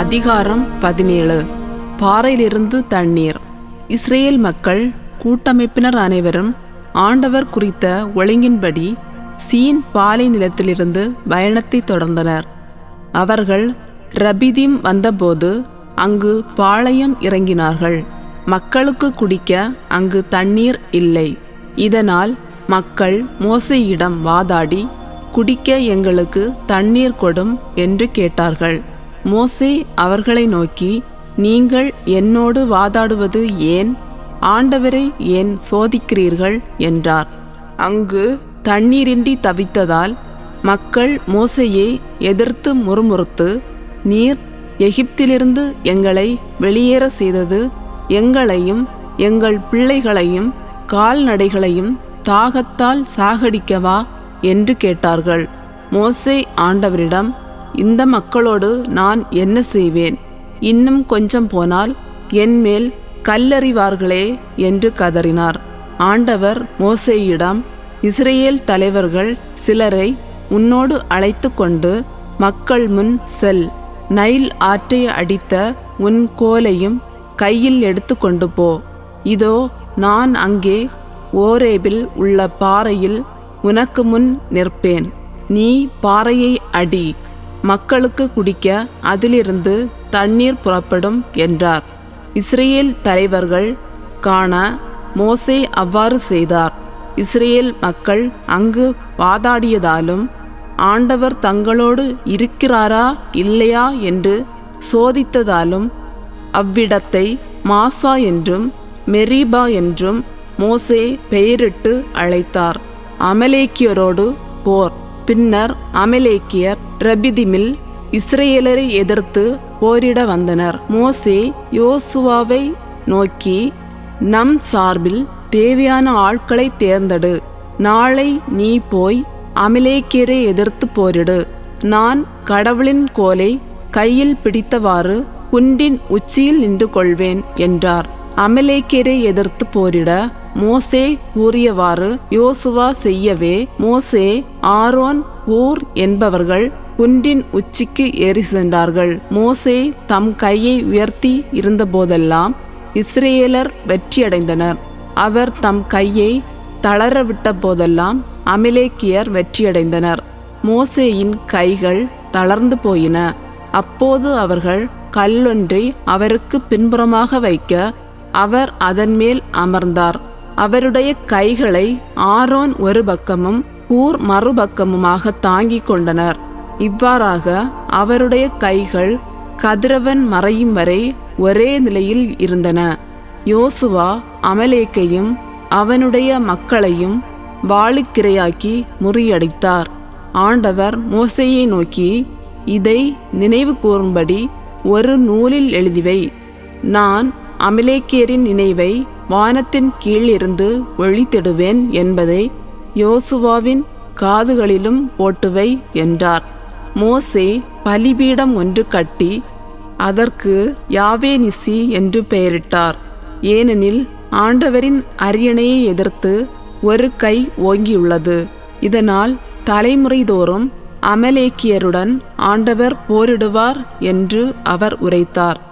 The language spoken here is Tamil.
அதிகாரம் பதினேழு. பாறையிலிருந்து தண்ணீர். இஸ்ரேல் மக்கள் கூட்டமைப்பினர் அனைவரும் ஆண்டவர் குறித்த ஒழுங்கின்படி சீன் பாலை நிலத்திலிருந்து பயணத்தை தொடர்ந்தனர். அவர்கள் ரபிதீம் வந்தபோது அங்கு பாளையம் இறங்கினார்கள். மக்களுக்கு குடிக்க அங்கு தண்ணீர் இல்லை. இதனால் மக்கள் மோசையிடம் வாதாடி குடிக்க எங்களுக்கு தண்ணீர் கொடும் என்று கேட்டார்கள். மோசே அவர்களை நோக்கி நீங்கள் என்னோடு வாதாடுவது ஏன்? ஆண்டவரை ஏன் சோதிக்கிறீர்கள்? என்றார். அங்கு தண்ணீரின்றி தவித்ததால் மக்கள் மோசையை எதிர்த்து முறுமுறுத்து நீர் எகிப்திலிருந்து எங்களை வெளியேற செய்தது எங்களையும் எங்கள் பிள்ளைகளையும் கால்நடைகளையும் தாகத்தால் சாகடிக்கவா? என்று கேட்டார்கள். மோசே ஆண்டவரிடம் இந்த மக்களோடு நான் என்ன செய்வேன்? இன்னும் கொஞ்சம் போனால் என்மேல் கல்லறிவார்களே என்று கதறினார். ஆண்டவர் மோசேயிடம் இஸ்ரேல் தலைவர்கள் சிலரை உன்னோடு அழைத்து கொண்டு மக்கள் முன் செல். நைல் ஆற்றை அடித்த உன் கோலையும் கையில் எடுத்து கொண்டு போ. இதோ நான் அங்கே ஓரேபில் உள்ள பாறையில் உனக்கு முன் நிற்பேன். நீ பாறையை அடி. மக்களுக்கு குடிக்க அதிலிருந்து தண்ணீர் புறப்படும் என்றார். இஸ்ரேல் தலைவர்கள் காண மோசே அவ்வாறு செய்தார். இஸ்ரேல் மக்கள் அங்கு வாதாடியதாலும் ஆண்டவர் தங்களோடு இருக்கிறாரா இல்லையா என்று சோதித்ததாலும் அவ்விடத்தை மாசா என்றும் மெரிபா என்றும் மோசே பெயரிட்டு அழைத்தார். அமலேக்கியரோடு போர். பின்னர் அமலேக்கியர் ரபிதிமில் இஸ்ரேலரை எதிர்த்து போரிட வந்தனர். மோசே யோசுவாவை நோக்கி நம் சார்பில் தேவையான ஆட்களை தேர்ந்தெடு. நாளை நீ போய் அமலேக்கியரை எதிர்த்து போரிடு. நான் கடவுளின் கோலை கையில் பிடித்தவாறு குன்றின் உச்சியில் நின்று கொள்வேன் என்றார். அமலேக்கியரை எதிர்த்து போரிட மோசே கூறியவாறு யோசுவா செய்யவே மோசே ஆரோன் ஊர் என்பவர்கள் குன்றின் உச்சிக்கு ஏறி சென்றார்கள். மோசே தம் கையை உயர்த்தி இருந்தபோதெல்லாம் இஸ்ரேலர் வெற்றியடைந்தனர். அவர் தம் கையை தளரவிட்ட போதெல்லாம் அமிலேக்கியர் வெற்றியடைந்தனர். மோசேயின் கைகள் தளர்ந்து போயின. அப்போது அவர்கள் கல்லொன்றை அவருக்கு பின்புறமாக வைக்க அவர் அதன் மேல் அமர்ந்தார். அவருடைய கைகளை ஆரோன் ஒரு பக்கமும் கூர் மறுபக்கமுமாக தாங்கிக் கொண்டனர். இவ்வாறாக அவருடைய கைகள் கதிரவன் மறையும் வரை ஒரே நிலையில் இருந்தன. யோசுவா அமலேக்கையும் அவனுடைய மக்களையும் வாளுக்கிரையாக்கி முறியடித்தார். ஆண்டவர் மோசையை நோக்கி இதை நினைவு கூறும்படி ஒரு நூலில் எழுதிவை. நான் அமலேக்கியரின் நினைவை வானத்தின் கீழ் இருந்து ஒழித்திடுவேன் என்பதை யோசுவாவின் காதுகளிலும் ஓட்டுவை என்றார். மோசே பலிபீடம் ஒன்று கட்டி அதற்கு யாவேனிசி என்று பெயரிட்டார். ஏனெனில் ஆண்டவரின் அரியணையை எதிர்த்து ஒரு கை ஓங்கியுள்ளது. இதனால் தலைமுறைதோறும் அமலேக்கியருடன் ஆண்டவர் போரிடுவார் என்று அவர் உரைத்தார்.